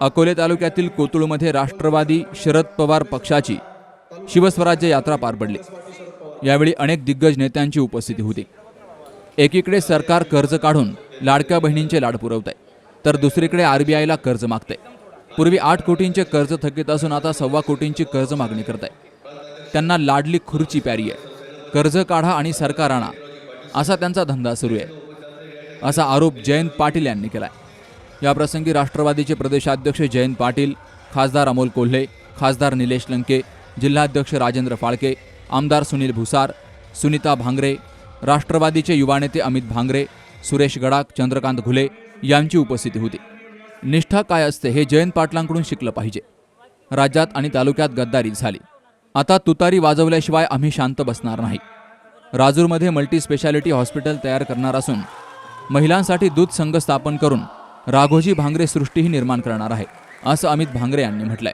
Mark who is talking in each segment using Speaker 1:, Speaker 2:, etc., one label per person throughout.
Speaker 1: अकोले तालुक्यातील कोतुळमध्ये राष्ट्रवादी शरद पवार पक्षाची शिवस्वराज्य यात्रा पार पडली. यावेळी अनेक दिग्गज नेत्यांची उपस्थिती होती. एकीकडे सरकार कर्ज काढून लाडक्या बहिणींचे लाड पुरवत आहे तर दुसरीकडे आरबीआयला कर्ज मागते पूर्वी आठ कोटींचे कर्ज थकीत असून आता सव्वा कोटींची कर्ज मागणी करत आहे त्यांना लाडली खुर्ची प्यारी आहे. कर्ज काढा आणि सरकार आणा असा त्यांचा धंदा सुरू आहे. असा आरोप जयंत पाटील यांनी केला आहे याप्रसंगी राष्ट्रवादीचे प्रदेशाध्यक्ष जयंत पाटील खासदार अमोल कोल्हे खासदार निलेश लंके जिल्हाध्यक्ष राजेंद्र फाळके आमदार सुनील भुसार सुनीता भांगरे राष्ट्रवादीचे युवा नेते अमित भांगरे सुरेश गडाख चंद्रकांत घुले यांची उपस्थिती होती. निष्ठा काय असते हे जयंत पाटलांकडून शिकलं पाहिजे. राज्यात आणि तालुक्यात गद्दारी झाली. आता तुतारी वाजवल्याशिवाय आम्ही शांत बसणार नाही. राजूरमध्ये मल्टी स्पेशालिटी हॉस्पिटल तयार करणार असून महिलांसाठी दूध संघ स्थापन करून राघोजी भांगरे सृष्टीही निर्माण करणार आहे असं अमित भांगरे यांनी म्हटलंय.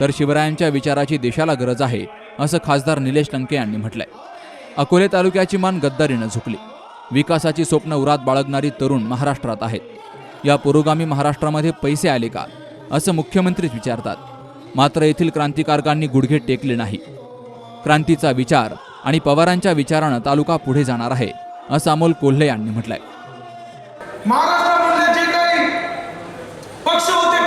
Speaker 1: तर शिवरायांच्या विचाराची देशाला गरज आहे असं खासदार निलेश लंके यांनी म्हटलंय. अकोले तालुक्याची मान गद्दारीनं झुकली. विकासाची स्वप्न उरात बाळगणारी तरुण महाराष्ट्रात आहेत. या पुरोगामी महाराष्ट्रामध्ये पैसे आले का असं मुख्यमंत्रीच विचारतात. मात्र येथील क्रांतिकारकांनी गुडघे टेकले नाही. क्रांतीचा विचार आणि पवारांच्या विचारानं तालुका पुढे जाणार आहे असं अमोल कोल्हे यांनी म्हटलंय.
Speaker 2: पक्ष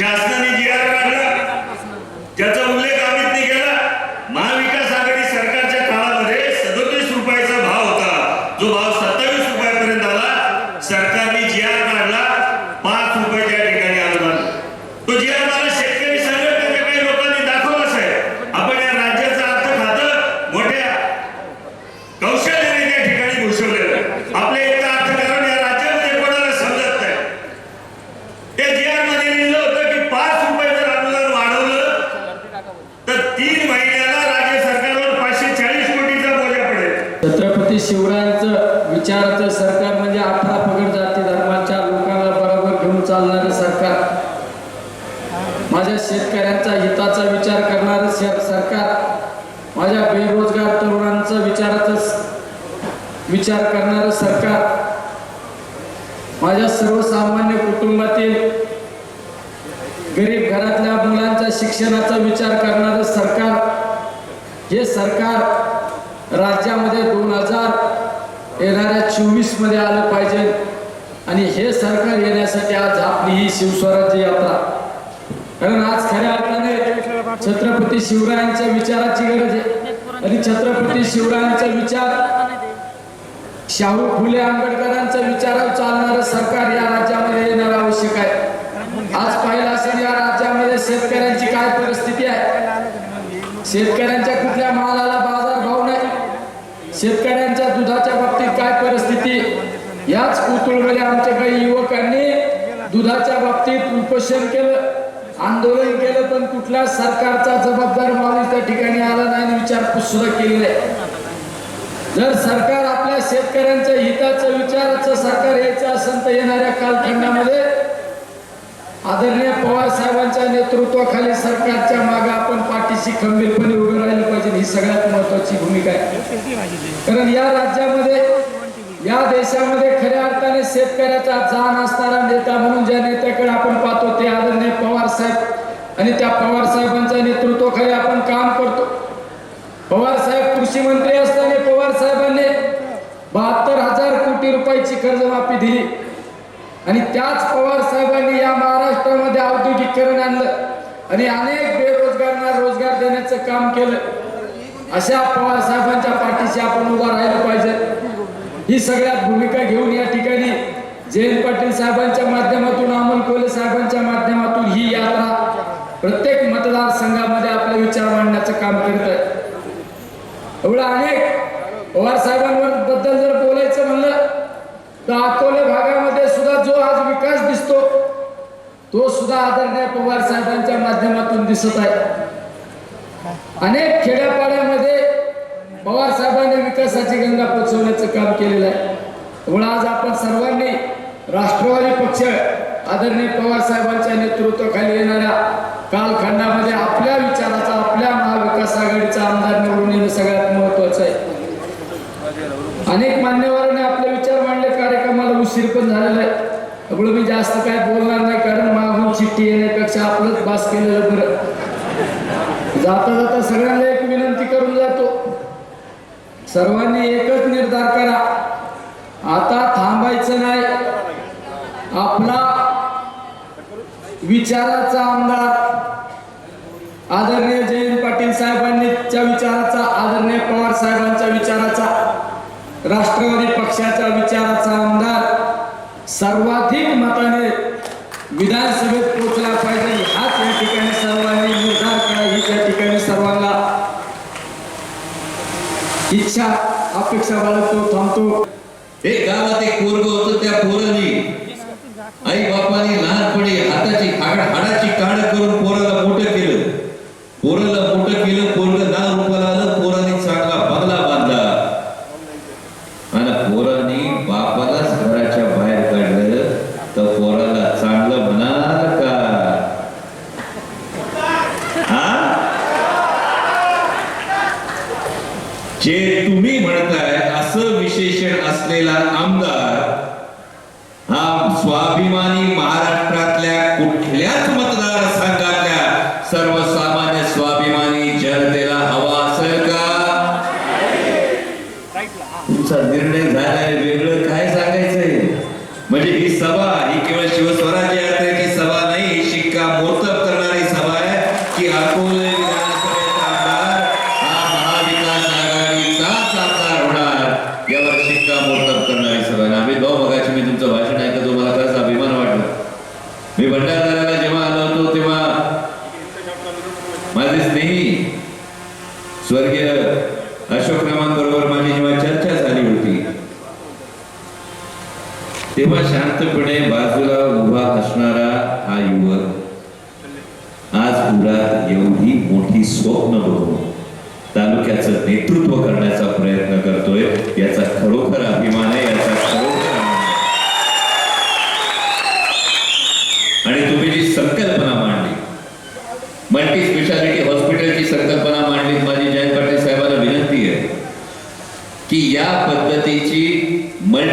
Speaker 3: Just शेतकऱ्यांचा हिताचा विचार करणारं सरकार माझ्या बेरोजगार तरुणांचा विचाराचा विचार करणारं सरकार माझ्या सर्वसामान्य कुटुंबातील गरीब घरातल्या मुलांच्या शिक्षणाचा विचार करणारं सरकार हे सरकार राज्यामध्ये दोन हजार येणाऱ्या चोवीसमध्ये आलं पाहिजे आणि हे सरकार येण्यासाठी आज आपली ही शिवस्वराज्य यात्रा कारण आज खऱ्या अर्थाने छत्रपती शिवरायांच्या विचाराची गरज आहे. आणि छत्रपती शिवरायांचा विचार शाहू फुले आंबेडकरांचा विचारावर चालणारं सरकार या राज्यामध्ये येणं आवश्यक आहे. आज पाहिलं असेल या राज्यामध्ये शेतकऱ्यांची काय परिस्थिती आहे? शेतकऱ्यांच्या कुठल्या मालाला बाजार भाव नाही? शेतकऱ्यांच्या दुधाच्या बाबतीत काय परिस्थिती? याच कोतुळमध्ये आमच्या काही युवकांनी दुधाच्या बाबतीत उपोषण केलं. आंदोलन केलं पण कुठल्या सरकारचा जबाबदार माणूस त्या ठिकाणी आला नाही आणि विचारपूस सुद्धा केली नाही. जर सरकार आपल्या शेतकऱ्यांच्या हिताचं विचाराचं सरकार यायचं असेल तर येणाऱ्या कालखंडामध्ये आदरणीय पवार साहेबांच्या नेतृत्वाखाली सरकारच्या मागे आपण पाठीशी खंबीरपणे उभे राहिले पाहिजे. ही सगळ्यात महत्वाची भूमिका आहे. कारण या राज्यामध्ये या देशामध्ये खऱ्या अर्थाने शेतकऱ्याचा जाण असणारा नेता म्हणून ज्या नेत्याकडे आपण पाहतो ते आदरणीय पवार साहेब आणि त्या पवार साहेबांच्या नेतृत्वाखाली आपण काम करतो. पवार साहेब कृषी मंत्री असताना पवार साहेबांनी बहात्तर हजार कोटी रुपयाची कर्जमाफी दिली. आणि त्याच पवार साहेबांनी या महाराष्ट्रामध्ये औद्योगिकरण आणलं. आणि अनेक बेरोजगारांना रोजगार देण्याचं काम केलं. अशा पवार साहेबांच्या पाठीशी आपण उभा राहिलं पाहिजे. ही सगळ्यात भूमिका घेऊन या ठिकाणी जयंत पाटील साहेबांच्या माध्यमातून अमोल कोले साहेबांच्या माध्यमातून ही यात्रा प्रत्येक मतदारसंघामध्ये आपले विचार मांडण्याचं काम करत आहे एवढं अनेक पवार साहेबांबद्दल जर बोलायचं म्हणलं तर अकोले भागामध्ये सुद्धा जो आज विकास दिसतो तो सुद्धा आदरणीय पवार साहेबांच्या माध्यमातून दिसत आहे. अनेक खेड्यापाड्यामध्ये पवार साहेबांनी विकासाची गंगा पोचवण्याचं काम केलेलं आहे. त्यामुळे आज आपण सर्वांनी राष्ट्रवादी पक्ष आदरणीय पवार साहेबांच्या नेतृत्वाखाली येणाऱ्या कालखंडामध्ये आपल्या विचाराचा आपल्या महाविकास आघाडीचा आमदार निवडून येणं सगळ्यात महत्वाचं आहे. अनेक मान्यवरांनी आपले विचार मांडले कार्यक्रमाला उशीर पण झालेला आहे. त्यामुळे मी जास्त काय बोलणार नाही कारण मागून चिठ्ठी येण्यापेक्षा आपलंच बास केलेलं बरं. जाता जाता सगळ्यांना एक विनंती करून जातो. सर्वांनी एकच निर्धार करा. आता थांबायचं नाही. आपला विचाराचा आमदार आदरणीय जयंत पाटील साहेबांनीच्या विचाराचा आदरणीय पवार साहेबांच्या विचाराचा राष्ट्रवादी पक्षाच्या विचाराचा आमदार सर्वाधिक मताने विधानसभेत पोहोचला पाहिजे. हाच या ठिकाणी सर्वांनी निर्धार करा ही त्या ठिकाणी सर्वांना इच्छा अपेक्षा बाळगतो थांबतो.
Speaker 4: एक गावात एक पोरग होत त्या पोरांनी आई बापाने लहानपणी हाताची हाड हाडाची काढ करून पोराला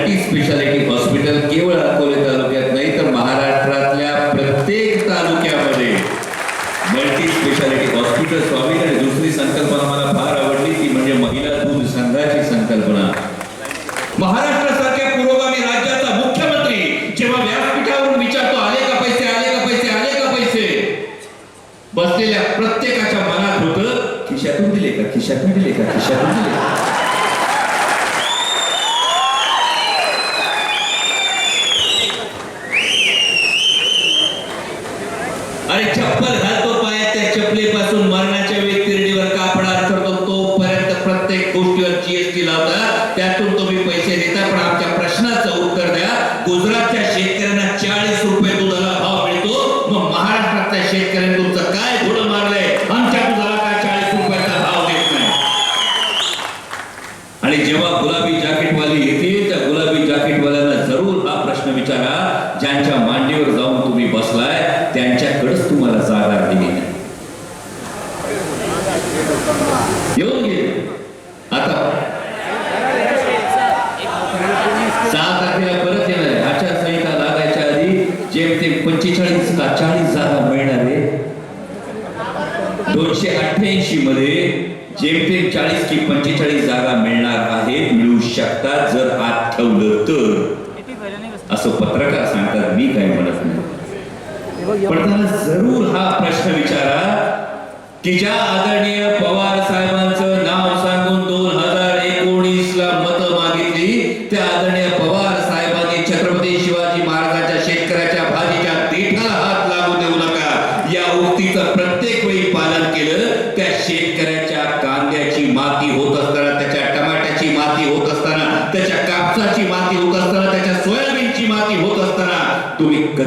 Speaker 4: मल्टी स्पेशालिटी हॉस्पिटल केवळ तुम्ही पैसे देता पण आमच्या प्रश्नाचं उत्तर द्या. गुजरातच्या शेतकऱ्याला मिळणार आहे मिळू शकतात जर आत ठेवलं तर. असं पत्रकार सांगतात मी काय म्हणत नाही. पण त्यांना जरूर हा प्रश्न विचारा की ज्या आदरणीय पवार साहेबांचा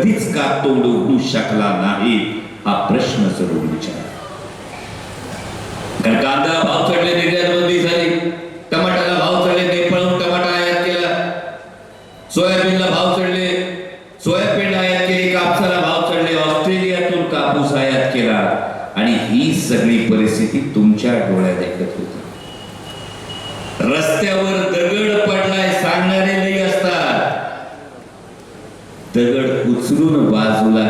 Speaker 4: कधीच का तोंड उघडू शकला नाही? हा प्रश्न जरूर विचार. कांदा भाव चढले निर्यात बंदी झाली. टमाट्याला भाव चढले ते पळून टमाटा आयात केला. सोयाबीनला भाव चढले. सोयाबीन आयात केली कापसाला भाव चढले. ऑस्ट्रेलियातून कापूस आयात केला. आणि ही सगळी परिस्थिती तुमच्या डोळ्यात ऐकत होती. रस्त्यावर உள்ள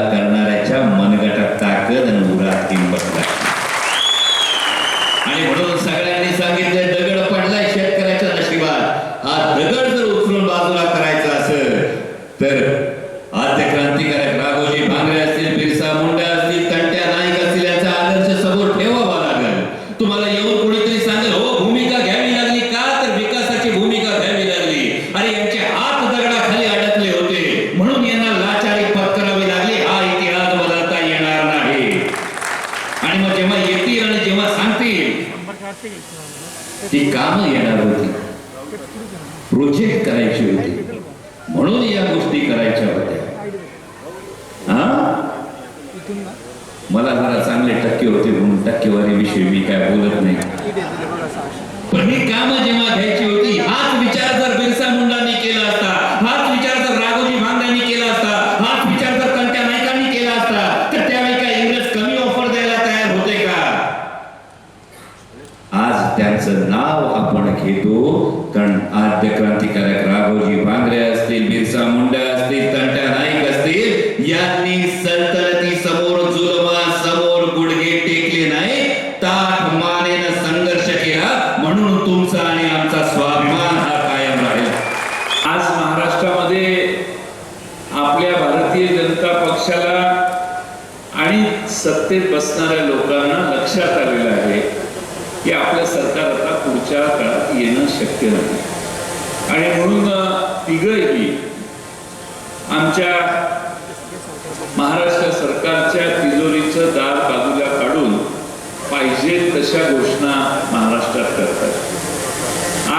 Speaker 4: आपण घेतो कारण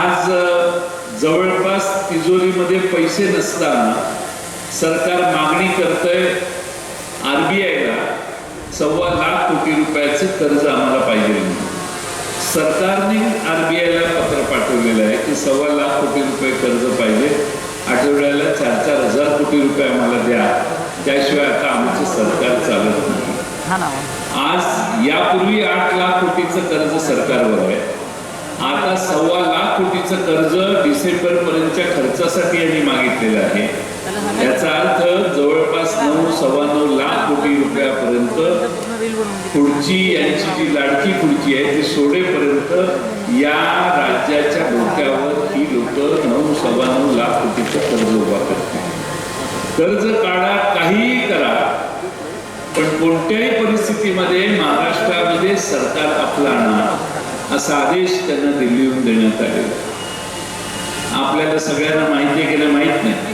Speaker 5: आज जवळपास तिजोरीमध्ये पैसे नसताना सरकार मागणी करतंय आरबीआयला सव्वा लाख कोटी रुपयाचं कर्ज आम्हाला पाहिजे सरकारने आरबीआयला पत्र पाठवलेलं आहे की सव्वा लाख कोटी रुपये कर्ज पाहिजे. आठवड्याला चार चार हजार कोटी रुपये आम्हाला द्या. त्याशिवाय आता आमचं सरकार चालत नाही. आज यापूर्वी आठ लाख कोटीचं कर्ज सरकारवर आहे. आता सव्वा लाख कोटीचं कर्ज डिसेंबर पर्यंतच्या खर्चासाठी यांनी मागितलेलं आहे. याचा अर्थ जवळपास नऊ सव्वा नऊ लाख कोटी रुपयापर्यंत खुर्ची यांची जी लाडकी खुर्ची आहे ती सोडेपर्यंत या राज्याच्या डोक्यावर ही लोक नऊ सव्वा नऊ लाख कोटीचं कर्ज उभा करते कर्ज काढा काहीही करा पण कोणत्याही परिस्थितीमध्ये महाराष्ट्रामध्ये सरकार आपला आणा असा आदेश त्यांना दिल्लीहून देण्यात आलेला. आपल्याला सगळ्यांना माहिती आहे की नाही माहीत नाही.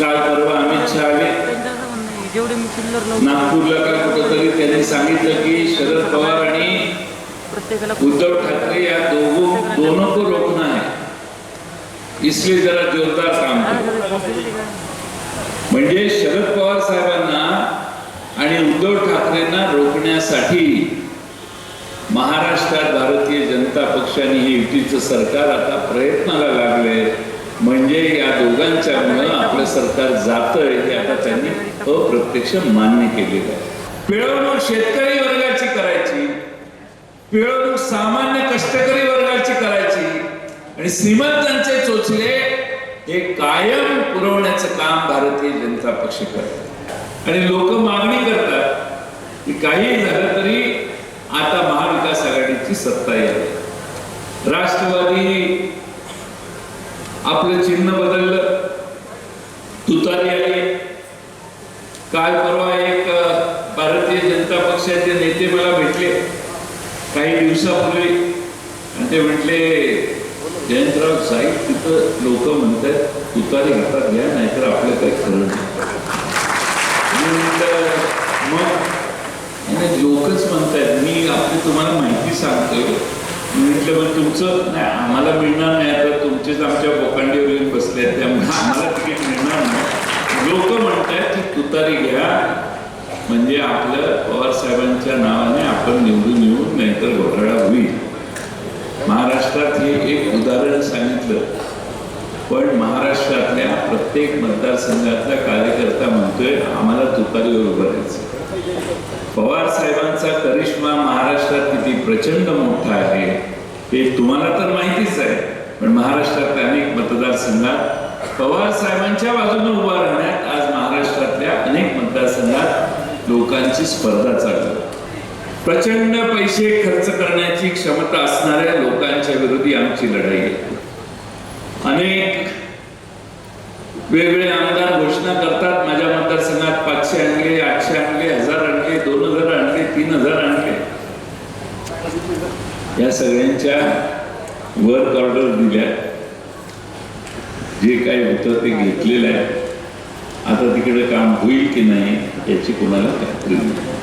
Speaker 5: काल परवा अमित शहा आले. नागपूरला का कुठंतरी त्यांनी सांगितलं की शरद पवार आणि उद्धव ठाकरे या दोघों दोनों को रोकना है इसलिए जरा जोरदार काम म्हणजे शरद पवार साहेबांना आणि उद्धव ठाकरेंना रोखण्यासाठी महाराष्ट्रात भारतीय जनता पक्षाने हे युतीचं सरकार आता प्रयत्नाला लागले म्हणजे या दोघांच्यामुळं आपलं सरकार जातंय हे आता त्यांनी अप्रत्यक्ष मान्य केलेलं आहे. पिळवणूक शेतकरी वर्गाची करायची. पिळवणूक सामान्य कष्टकरी वर्गाची करायची. आणि श्रीमंतांचे चोचले हे कायम पुरवण्याचं काम भारतीय जनता पक्ष करत. आणि लोक मागणी करतात की काही झालं तरी आता महाविकास आघाडीची सत्ता येईल. राष्ट्रवादी आपलं चिन्ह बदललं. तुतारी आली. काल परवा एक भारतीय जनता पक्षाचे नेते मला भेटले. काही दिवसापूर्वी. आणि ते म्हटले जयंतराव साहेब तिथं लोक म्हणतात तुतारी हातात घ्या नाहीतर आपलं काही खरं नाही. मग? आणि लोकच म्हणतायत आपली तुम्हाला माहिती सांगतोय. म्हटलं पण तुमचं नाही आम्हाला मिळणार नाही आता तुमचेच आमच्या बोकांडीवर येऊन बसले आहेत त्यामुळे आम्हाला तिकीट मिळणार नाही. लोक म्हणतायत की तुतारी घ्या. म्हणजे आपलं पवार साहेबांच्या नावाने आपण निवडून येऊन नाहीतर घोटाळा होईल. महाराष्ट्रात हे एक उदाहरण सांगितलं. पण महाराष्ट्रातल्या प्रत्येक मतदारसंघातला कार्यकर्ता म्हणतोय आम्हाला तुतारीवर उभं राहायचं पवार साहेबांचा करिश्मा महाराष्ट्रात किती प्रचंड मोठा आहे हे तुम्हाला तर माहितीच आहे. पण महाराष्ट्रातल्या अनेक मतदारसंघात पवार साहेबांच्या बाजूने उभा राहण्यात आज महाराष्ट्रातल्या अनेक मतदारसंघात लोकांची स्पर्धा चालू. प्रचंड पैसे खर्च करण्याची क्षमता असणाऱ्या लोकांच्या विरोधी आमची लढाई आहे. अनेक वेगवेगळे आमदार घोषणा करतात माझ्या मतदारसंघात पाचशे आणले आठशे आणले हजार दोन हजार आणले तीन हजार आणले या सगळ्यांच्या वर्क ऑर्डर दिल्या जे काही होतं ते घेतलेलं आहे. आता तिकडे काम होईल की नाही याची कोणाला खात्री नाही.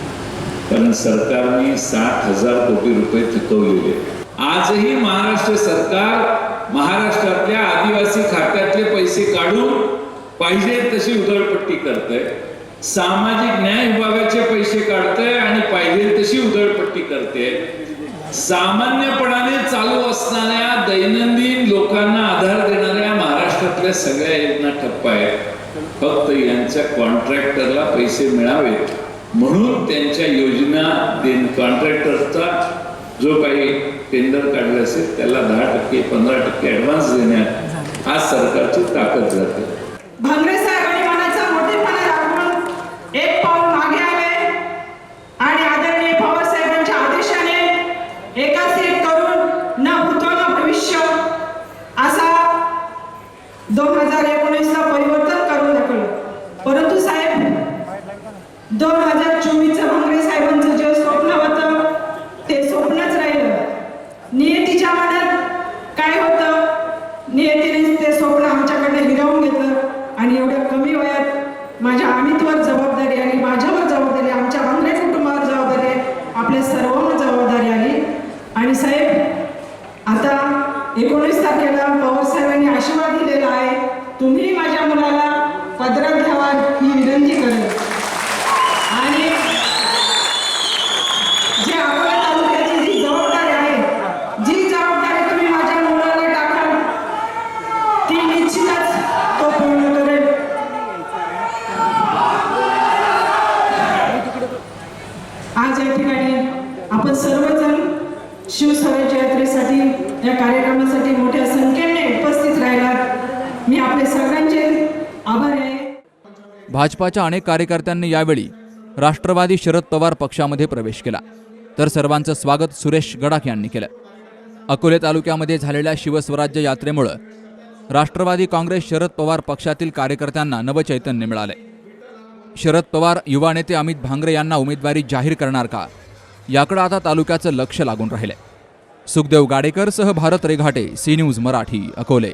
Speaker 5: कारण सरकारने साठ हजार कोटी रुपये चुकवलेले आजही महाराष्ट्र सरकार महाराष्ट्रातल्या आदिवासी खात्यातले पैसे काढून पाहिजे तशी उधळपट्टी करतंय. सामाजिक न्याय विभागाचे पैसे काढते आणि पाहिजे तशी उधळपट्टी करते सामान्यपणाने चालू असणाऱ्या दैनंदिन लोकांना आधार देणाऱ्या महाराष्ट्रातल्या सगळ्या योजना ठप्प आहेत. फक्त यांच्या कॉन्ट्रॅक्टरला पैसे मिळावेत. म्हणून त्यांच्या योजना कॉन्ट्रॅक्टरचा जो काही टेंडर काढले असेल त्याला दहा टक्के पंधरा टक्के ऍडव्हान्स देण्यात आज सरकारची ताकद जाते
Speaker 6: भांगरे साहेबांनी मनाचा मोठेपणा दाखवून एक पाऊल मागे आले आणि आदरणीय पवार साहेबांच्या आदेशाने एका सीट करून न भूतो न भविष्य असा दोन हजार एकोणीसला परिवर्तन करून दाखवलं परंतु साहेब दोन हजार चोवीसचं भांगरे साहेबांचं जे स्वप्न होतं ते स्वप्नच राहिलं नियतीच्या मनात काय होतं नियतीने ते स्वप्न आमच्याकडनं हिरावून घेतलं आणि एवढ्या कमी वयात माझ्या अमितवर जबाबदारी आली माझ्यावर जबाबदारी आमच्या भांगरे कुटुंबावर जबाबदारी आहे आपल्या सर्वांना जबाबदारी आली आणि साहेब आता एकोणीस तारखेला पवार साहेबांनी आशीर्वाद दिलेला आहे तुम्ही माझ्या मुलाला पदरात घ्यावा ही विनंती करेन आणि जे अकोला तालुक्याची जी जबाबदारी आहे जी जबाबदारी तुम्ही माझ्या मुलाला टाकाल ती निश्चितच तो पूर्ण करेल आज या ठिकाणी आपण सर्वजण शिवस्वराज्य यात्रेसाठी या कार्यक्रमासाठी मोठ्या संख्येने उपस्थित राहिलात मी आपले सगळ्यांचे आभारी आहे
Speaker 1: भाजपाच्या अनेक कार्यकर्त्यांनी यावेळी राष्ट्रवादी शरद पवार पक्षामध्ये प्रवेश केला. तर सर्वांचं स्वागत सुरेश गडाख यांनी केलं. अकोले तालुक्यामध्ये झालेल्या शिवस्वराज्य यात्रेमुळं राष्ट्रवादी काँग्रेस शरद पवार पक्षातील कार्यकर्त्यांना नवचैतन्य मिळाले. शरद पवार युवा नेते अमित भांगरे यांना उमेदवारी जाहीर करणार का? याकडे आता तालुक्याचं लक्ष लागून राहिले सुखदेव गाडेकर सह भारत रेघाटे सी न्यूज मराठी अकोले.